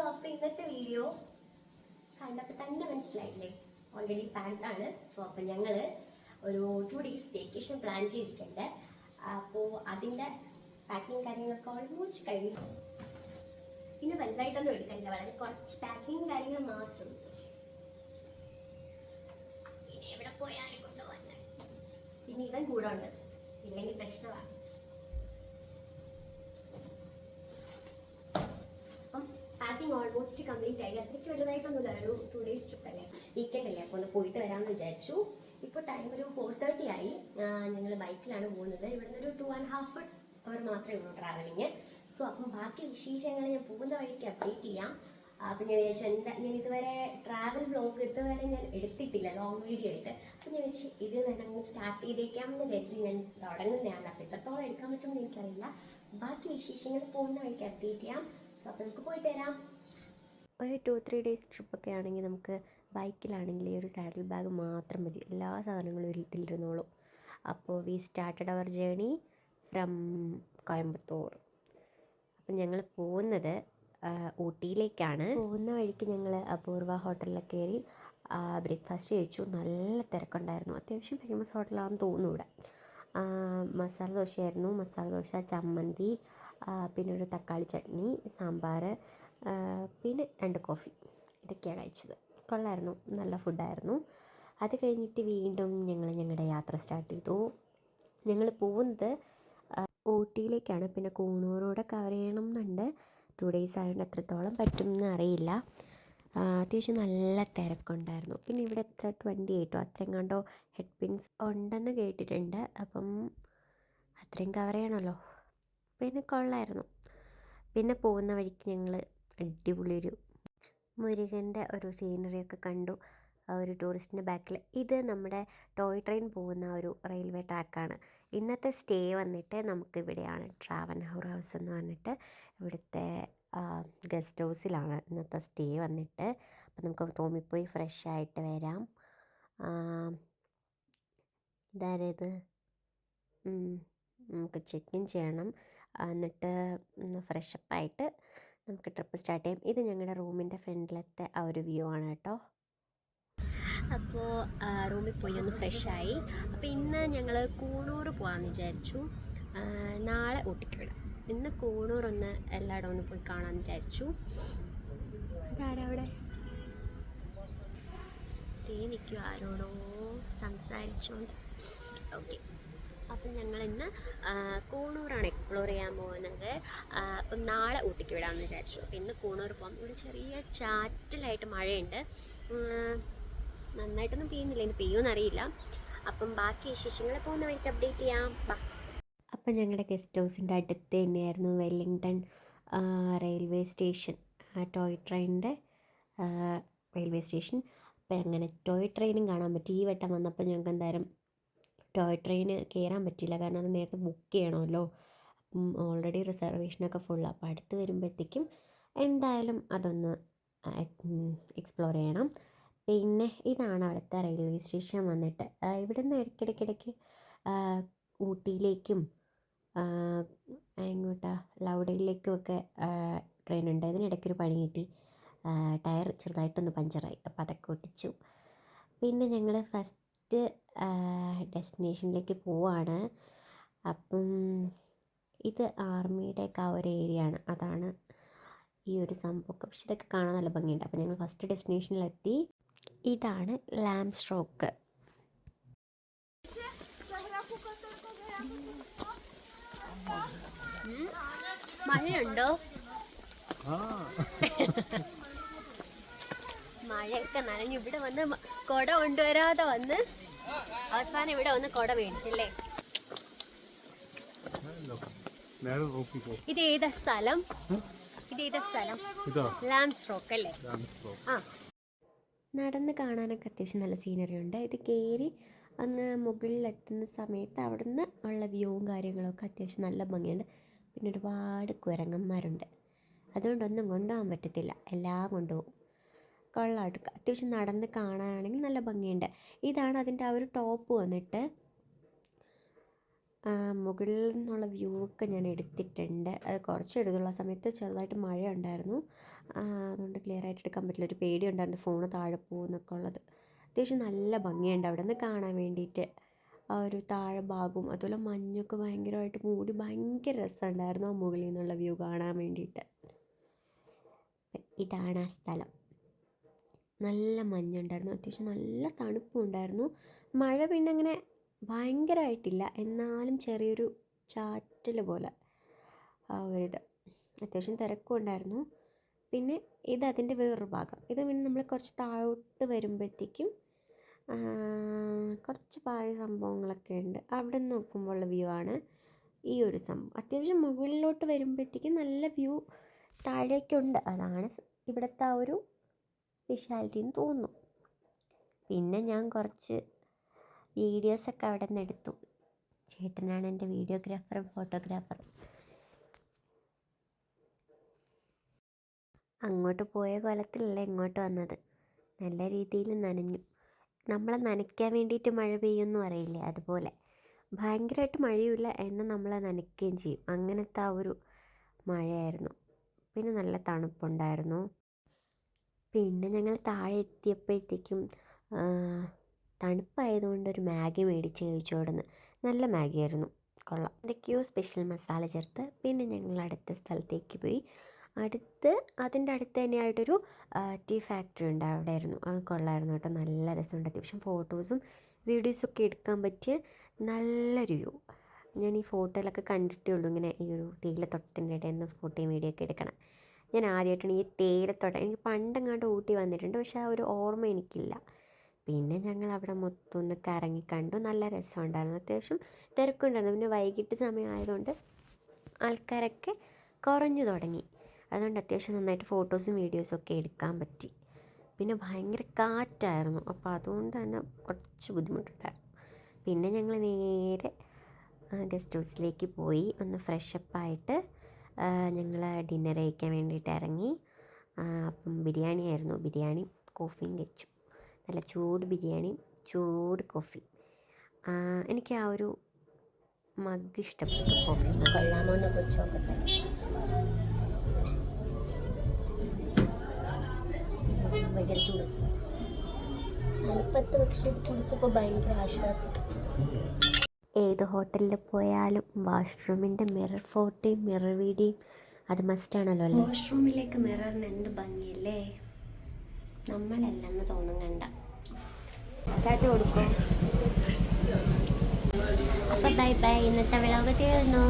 അപ്പോൾ ഇന്നത്തെ വീഡിയോ കണ്ടപ്പോൾ തന്നെ മനസ്സിലായില്ലേ? ഓൾറെഡി പാൻഡ് ആണ്. സോ അപ്പം ഞങ്ങൾ ഒരു ടു ഡേയ്സ് വെക്കേഷൻ പ്ലാൻ ചെയ്തിട്ടുണ്ട്. അപ്പോൾ അതിന്റെ പാക്കിങ് കാര്യങ്ങളൊക്കെ ഓൾമോസ്റ്റ് കഴിഞ്ഞു. പിന്നെ വലുതായിട്ടൊന്നും എടുക്കണ്ട വളരെ കുറച്ച് പാക്കിങ് കാര്യങ്ങൾ മാത്രം. എവിടെ പോയാലും പിന്നെ ഇവൻ കൂടെ ഉണ്ട്. ഇല്ലെങ്കിൽ പ്രശ്നമാണ് അപ്പം പാക്കിംഗ് ഓൾമോസ്റ്റ് കംപ്ലീറ്റ് ആയി. അത്രയ്ക്ക് വലുതായിട്ടൊന്നുമില്ല ഒരു ടു ഡേയ്സ് ട്രിപ്പ് അല്ലേ? വീക്കെൻഡ് അല്ലേ? അപ്പോൾ ഒന്ന് പോയിട്ട് വരാമെന്ന് വിചാരിച്ചു. ഇപ്പോൾ ടൈം ഒരു ഫോർ തേർട്ടി ആയി. ഞങ്ങൾ ബൈക്കിലാണ് പോകുന്നത്. ഇവിടുന്ന് ഒരു ടു ആൻഡ് ഹാഫ് അവർ മാത്രമേ ഉള്ളൂ ട്രാവലിങ് സോ അപ്പം ബാക്കി വിശേഷങ്ങൾ ഞാൻ പോകുന്ന വഴിക്ക് അപ്ഡേറ്റ് ചെയ്യാം. അപ്പം ഞാൻ വിചാരിച്ചു എന്താ ഞാൻ ഇതുവരെ ട്രാവൽ ബ്ലോഗ് ഇതുവരെ ഞാൻ എടുത്തിട്ടില്ല ലോങ് വീഡിയോ ആയിട്ട്. അപ്പം ഞാൻ വെച്ച് ഇത് വേണമെങ്കിൽ സ്റ്റാർട്ട് ചെയ്തേക്കാമെന്ന് കരുതി ഞാൻ തുടങ്ങുന്നതാണ്. അപ്പം എത്രത്തോളം എടുക്കാൻ പറ്റുമെന്ന് എനിക്കറിയില്ല. ബാക്കി വിശേഷങ്ങൾ പോകുന്ന വഴിക്ക് അപ്ഡേറ്റ് ചെയ്യാം. സോ അപ്പം നമുക്ക് പോയിട്ട് വരാം. ഒരു ടു ത്രീ ഡേയ്സ് ട്രിപ്പൊക്കെ ആണെങ്കിൽ നമുക്ക് ബൈക്കിലാണെങ്കിൽ ഈ ഒരു സാഡിൽ ബാഗ് മാത്രം മതി. എല്ലാ സാധനങ്ങളും ഒരു ഇതിലിരുന്നോളും അപ്പോൾ we started our journey from Coimbatore. അപ്പം ഞങ്ങൾ പോകുന്നത് ഊട്ടിയിലേക്കാണ്. പോകുന്ന വഴിക്ക് ഞങ്ങൾ അപൂർവ ഹോട്ടലിലൊക്കെ കയറി ബ്രേക്ക്ഫാസ്റ്റ് കഴിച്ചു. നല്ല തിരക്കുണ്ടായിരുന്നു. അത്യാവശ്യം ഫേമസ് ഹോട്ടലാണെന്ന് തോന്നുന്നു ഇവിടെ. മസാല ദോശയായിരുന്നു. മസാല ദോശ ചമ്മന്തി പിന്നെ ഒരു തക്കാളി ചട്നി സാമ്പാർ പിന്നെ രണ്ട് കോഫി. ഇതൊക്കെയാണ് കഴിച്ചത്. കൊള്ളായിരുന്നു. നല്ല ഫുഡായിരുന്നു. അത് കഴിഞ്ഞിട്ട് വീണ്ടും ഞങ്ങൾ ഞങ്ങളുടെ യാത്ര സ്റ്റാർട്ട് ചെയ്തു. ഞങ്ങൾ പോകുന്നത് ഊട്ടിയിലേക്കാണ്. പിന്നെ കൂണൂറോടെ കവർ ചെയ്യണം എന്നുണ്ട് ടു ഡേയ്സ് ആയതുകൊണ്ട് എത്രത്തോളം പറ്റും എന്ന് അറിയില്ല അത്യാവശ്യം നല്ല തിരക്കുണ്ടായിരുന്നു. പിന്നെ ഇവിടെ എത്ര ട്വന്റി എയ്റ്റോ കണ്ടോ ഹെഡ് പിൻസ് ഉണ്ടെന്ന് കേട്ടിട്ടുണ്ട്. അപ്പം അത്രയും കവർ ചെയ്യണമല്ലോ. പിന്നെ കൊള്ളായിരുന്നു. പിന്നെ പോകുന്ന വഴിക്ക് ഞങ്ങൾ അടിപൊളി ഒരു മുരുകന്റെ ഒരു സീനറി ഒക്കെ കണ്ടു. ആ ഒരു ടൂറിസ്റ്റിന്റെ ബാക്കിൽ ഇത് നമ്മുടെ ടോയ് ട്രെയിൻ പോകുന്ന ഒരു റെയിൽവേ ട്രാക്കാണ് ഇന്നത്തെ സ്റ്റേ വന്നിട്ട് നമുക്ക് ഇവിടെയാണ്. ട്രാവൻഹൗർ ഹൗസ് എന്ന് പറഞ്ഞിട്ട് ഇവിടുത്തെ ഗസ്റ്റ് ഹൗസിലാണ് ഇന്നത്തെ സ്റ്റേ വന്നിട്ട്. അപ്പം നമുക്ക് പോയി ഫ്രഷ് ആയിട്ട് വരാം. ഇതാരേത്? നമുക്ക് ചെക്ക് ഇൻ ചെയ്യണം. എന്നിട്ട് ഫ്രഷപ്പായിട്ട് നമുക്ക് ട്രിപ്പ് സ്റ്റാർട്ട് ചെയ്യാം. ഇത് ഞങ്ങളുടെ റൂമിന്റെ ഫ്രണ്ടിലത്തെ ആ ഒരു വ്യൂ ആണ് കേട്ടോ. അപ്പോൾ റൂമിൽ പോയി ഒന്ന് ഫ്രഷായി അപ്പോൾ ഇന്ന് ഞങ്ങൾ കൂണൂർ പോകാമെന്ന് വിചാരിച്ചു. നാളെ ഊട്ടിക്ക് വിടാം ഇന്ന് കൂണൂർ ഒന്ന് എല്ലായിടം ഒന്ന് പോയി കാണാമെന്ന് വിചാരിച്ചു. അതാരവിടെ തേ നിൽക്കും ആരോടോ സംസാരിച്ചുകൊണ്ട് ഓക്കെ. അപ്പം ഞങ്ങൾ ഇന്ന് കൂണൂറാണ് എക്സ്പ്ലോർ ചെയ്യാൻ പോകുന്നത്. അപ്പം നാളെ ഊട്ടിക്ക് വിടാമെന്ന് വിചാരിച്ചു. അപ്പം ഇന്ന് കൂണൂർ പോകാം ഇവിടെ ചെറിയ ചാറ്റലായിട്ട് മഴയുണ്ട്. നന്നായിട്ടൊന്നും പെയ്യുന്നില്ല. ഇനി പെയ്യുമെന്ന് അറിയില്ല അപ്പം ബാക്കി വിശേഷങ്ങൾ പോകുന്ന വഴിക്ക് അപ്ഡേറ്റ് ചെയ്യാം. ബാ. അപ്പം ഞങ്ങളുടെ ഗസ്റ്റ് ഹൗസിന്റെ അടുത്ത് തന്നെയായിരുന്നു വെല്ലിങ്ടൺ റെയിൽവേ സ്റ്റേഷൻ ടോയ് ട്രെയിനിന്റെ റെയിൽവേ സ്റ്റേഷൻ അപ്പം അങ്ങനെ ടോയ് ട്രെയിനും കാണാൻ പറ്റി. ഈ വട്ടം വന്നപ്പോൾ ഞങ്ങൾക്ക് എന്തായാലും ടോയ് ട്രെയിന് കയറാൻ പറ്റില്ല കാരണം അത് നേരത്തെ ബുക്ക് ചെയ്യണമല്ലോ. അപ്പം ഓൾറെഡി റിസർവേഷനൊക്കെ ഫുള്ള് അപ്പോൾ അടുത്ത് വരുമ്പോഴത്തേക്കും എന്തായാലും അതൊന്ന് എക്സ്പ്ലോർ ചെയ്യണം. പിന്നെ ഇതാണ് അവിടുത്തെ റെയിൽവേ സ്റ്റേഷൻ വന്നിട്ട്. ഇവിടെ നിന്ന് ഇടയ്ക്കിടയ്ക്കിടയ്ക്ക് ഊട്ടിയിലേക്കും എങ്ങോട്ടാ ലൗഡയിലേക്കും ഒക്കെ ട്രെയിൻ ഉണ്ട്. അതിനിടയ്ക്കൊരു പണി കിട്ടി. ടയർ ചെറുതായിട്ടൊന്ന് പഞ്ചറായി. അപ്പോൾ അതൊക്കെ ഒട്ടിച്ചു. പിന്നെ ഞങ്ങൾ ഫസ്റ്റ് ഡെസ്റ്റിനേഷനിലേക്ക് പോവാണ്. അപ്പം ഇത് ആർമിയുടെ ഒക്കെ ആ ഒരു ഏരിയ ആണ് അതാണ് ഈ ഒരു സംഭവമൊക്കെ. പക്ഷെ ഇതൊക്കെ കാണാൻ നല്ല ഭംഗിയുണ്ട്. അപ്പോൾ ഞങ്ങൾ ഫസ്റ്റ് ഡെസ്റ്റിനേഷനിലെത്തി. ഇതാണ് ലാം സ്ട്രോക്ക്. മഴയുണ്ടോ? മഴയൊക്കെ നനഞ്ഞു. ഇവിടെ വന്ന് കൊട കൊണ്ടുവരാതെ വന്ന് അവസാനം ഇവിടെ വന്ന് കുട മേടിച്ചല്ലേ ഇത് ഏതാ സ്ഥലം? ഇത് ഏതാ സ്ഥലം? ലാൻഡ് സ്ട്രോക്ക് അല്ലേ? ആ. നടന്ന് കാണാനൊക്കെ അത്യാവശ്യം നല്ല സീനറി ഉണ്ട്. ഇത് കയറി അങ്ങ് മുകളിലെത്തുന്ന സമയത്ത് അവിടുന്ന് ഉള്ള വ്യൂവും കാര്യങ്ങളൊക്കെ അത്യാവശ്യം നല്ല ഭംഗിയുണ്ട്. പിന്നെ ഒരുപാട് കുരങ്ങന്മാരുണ്ട്. അതുകൊണ്ടൊന്നും കൊണ്ടുപോകാൻ പറ്റത്തില്ല. എല്ലാം കൊണ്ടുപോകും. കൊള്ളാട്ട് അത്യാവശ്യം നടന്ന് കാണാനാണെങ്കിൽ നല്ല ഭംഗിയുണ്ട്. ഇതാണ് അതിന്റെ ആ ഒരു ടോപ്പ് വന്നിട്ട്. മുകളിൽ നിന്നുള്ള വ്യൂ ഒക്കെ ഞാൻ എടുത്തിട്ടുണ്ട്. അത് കുറച്ച് എടുത്തുള്ള സമയത്ത് ചെറുതായിട്ട് മഴ ഉണ്ടായിരുന്നു അതുകൊണ്ട് ക്ലിയർ ആയിട്ട് എടുക്കാൻ പറ്റില്ല. ഒരു പേടി ഉണ്ടായിരുന്നു ഫോണ് താഴെ പോകുന്നൊക്കെ ഉള്ളത്. അത്യാവശ്യം നല്ല ഭംഗിയുണ്ട് അവിടെ നിന്ന് കാണാൻ വേണ്ടിയിട്ട്. ആ ഒരു താഴെ ഭാഗവും അതുപോലെ മഞ്ഞൊക്കെ ഭയങ്കരമായിട്ട് മൂടി ഭയങ്കര രസമുണ്ടായിരുന്നു ആ മുകളിൽ നിന്നുള്ള വ്യൂ കാണാൻ വേണ്ടിയിട്ട്. ഇതാണ് ആ സ്ഥലം. നല്ല മഞ്ഞുണ്ടായിരുന്നു. അത്യാവശ്യം നല്ല തണുപ്പും ഉണ്ടായിരുന്നു മഴ പിന്നെ അങ്ങനെ ഭയങ്കരമായിട്ടില്ല എന്നാലും ചെറിയൊരു ചാറ്റൽ പോലെ ആ ഒരിത് അത്യാവശ്യം തിരക്കും ഉണ്ടായിരുന്നു പിന്നെ ഇത് അതിന്റെ വേറൊരു ഭാഗം. ഇത് പിന്നെ നമ്മൾ കുറച്ച് താഴോട്ട് വരുമ്പോഴത്തേക്കും കുറച്ച് പഴയ സംഭവങ്ങളൊക്കെ ഉണ്ട്. അവിടെ നിന്ന് നോക്കുമ്പോഴുള്ള വ്യൂ ആണ് ഈ ഒരു സംഭവം. അത്യാവശ്യം മുകളിലോട്ട് വരുമ്പോഴത്തേക്കും നല്ല വ്യൂ താഴേക്കുണ്ട്. അതാണ് ഇവിടുത്തെ ആ ഒരു സ്പെഷ്യാലിറ്റി എന്ന് തോന്നുന്നു. പിന്നെ ഞാൻ കുറച്ച് വീഡിയോസൊക്കെ അവിടെ നിന്ന് എടുത്തു. ചേട്ടനാണ് എന്റെ വീഡിയോഗ്രാഫറും ഫോട്ടോഗ്രാഫറും. അങ്ങോട്ട് പോയ കൊലത്തിലല്ല ഇങ്ങോട്ട് വന്നത്. നല്ല രീതിയിൽ നനഞ്ഞു. നമ്മളെ നനയ്ക്കാൻ വേണ്ടിയിട്ട് മഴ പെയ്യുമെന്ന് പറയില്ലേ അതുപോലെ. ഭയങ്കരമായിട്ട് മഴയില്ല എന്നാൽ നമ്മളെ നനയ്ക്കുകയും ചെയ്യും. അങ്ങനത്തെ ആ ഒരു മഴയായിരുന്നു. പിന്നെ നല്ല തണുപ്പുണ്ടായിരുന്നു. പിന്നെ ഞങ്ങൾ താഴെ എത്തിയപ്പോഴത്തേക്കും തണുപ്പായതുകൊണ്ട് ഒരു മാഗി മേടിച്ച് കഴിച്ചു അവിടുന്ന്. നല്ല മാഗി ആയിരുന്നു കൊള്ളാം. എന്തൊക്കെയോ സ്പെഷ്യൽ മസാല ചേർത്ത് പിന്നെ ഞങ്ങൾ അടുത്ത സ്ഥലത്തേക്ക് പോയി. അടുത്ത് അതിന്റെ അടുത്ത് തന്നെയായിട്ടൊരു ടീ ഫാക്ടറി ഉണ്ട് അവിടെ ആയിരുന്നു അത് കൊള്ളായിരുന്നു കേട്ടോ. നല്ല രസമുണ്ട്. അത്യാവശ്യം ഫോട്ടോസും വീഡിയോസൊക്കെ എടുക്കാൻ പറ്റിയ നല്ലൊരു വ്യൂ ഞാൻ ഈ ഫോട്ടോയിലൊക്കെ കണ്ടിട്ടേ ഉള്ളൂ. ഇങ്ങനെ ഈ ഒരു തേയിലത്തോട്ടത്തിന്റെ ഇടയിൽ നിന്ന് ഫോട്ടോയും വീഡിയോ ഒക്കെ എടുക്കണം. ഞാൻ ആദ്യമായിട്ടാണ് ഈ തേയിലത്തോട്ടം. എനിക്ക് പണ്ടെങ്ങാണ്ട് ഊട്ടി വന്നിട്ടുണ്ട്. പക്ഷേ ആ ഒരു ഓർമ്മ എനിക്കില്ല. പിന്നെ ഞങ്ങൾ അവിടെ മൊത്തം ഒന്ന് കറങ്ങി കണ്ടു. നല്ല രസമുണ്ടായിരുന്നു. അത്യാവശ്യം തിരക്കുണ്ടായിരുന്നു. പിന്നെ വൈകിട്ട് സമയമായതുകൊണ്ട് ആൾക്കാരൊക്കെ കുറഞ്ഞു തുടങ്ങി. അതുകൊണ്ട് അത്യാവശ്യം നന്നായിട്ട് ഫോട്ടോസും വീഡിയോസും ഒക്കെ എടുക്കാൻ പറ്റി. പിന്നെ ഭയങ്കര കാറ്റായിരുന്നു. അപ്പോൾ അതുകൊണ്ട് തന്നെ കുറച്ച് ബുദ്ധിമുട്ടുണ്ടായിരുന്നു. പിന്നെ ഞങ്ങൾ നേരെ ഗസ്റ്റ് ഹൗസിലേക്ക് പോയി. ഒന്ന് ഫ്രഷപ്പായിട്ട് ഞങ്ങൾ ഡിന്നർ കഴിക്കാൻ വേണ്ടിയിട്ട് ഇറങ്ങി. അപ്പം ബിരിയാണി ആയിരുന്നു. ബിരിയാണി കോഫിയും കഴിച്ചു നല്ല ചൂട് ബിരിയാണി ചൂട് കോഫി എനിക്ക് ആ ഒരു മഗ് ഇഷ്ടപ്പെട്ടു. കോഫി കൊള്ളാമോ എന്ന് കുറിച്ച് നോക്കട്ടെ. ഭയങ്കര ചൂട്. തണുപ്പത്ത് പക്ഷെ കുടിച്ചപ്പോൾ ഭയങ്കര ആശ്വാസം. ഏത് ഹോട്ടലിൽ പോയാലും വാഷ്റൂമിന്റെ മിറർ ഫോട്ടോയും മിറർ വീഡിയോയും അത് മസ്റ്റാണല്ലോ അല്ലേ? വാഷ്റൂമിലേക്ക് മിററിന് എന്ത് ഭംഗിയല്ലേ? നമ്മളല്ലെന്ന് തോന്നും കണ്ട. ടാറ്റ കൊടുക്കും. അപ്പം ബൈ ബൈ ഇന്നത്തെ വിളവ് തീർന്നു.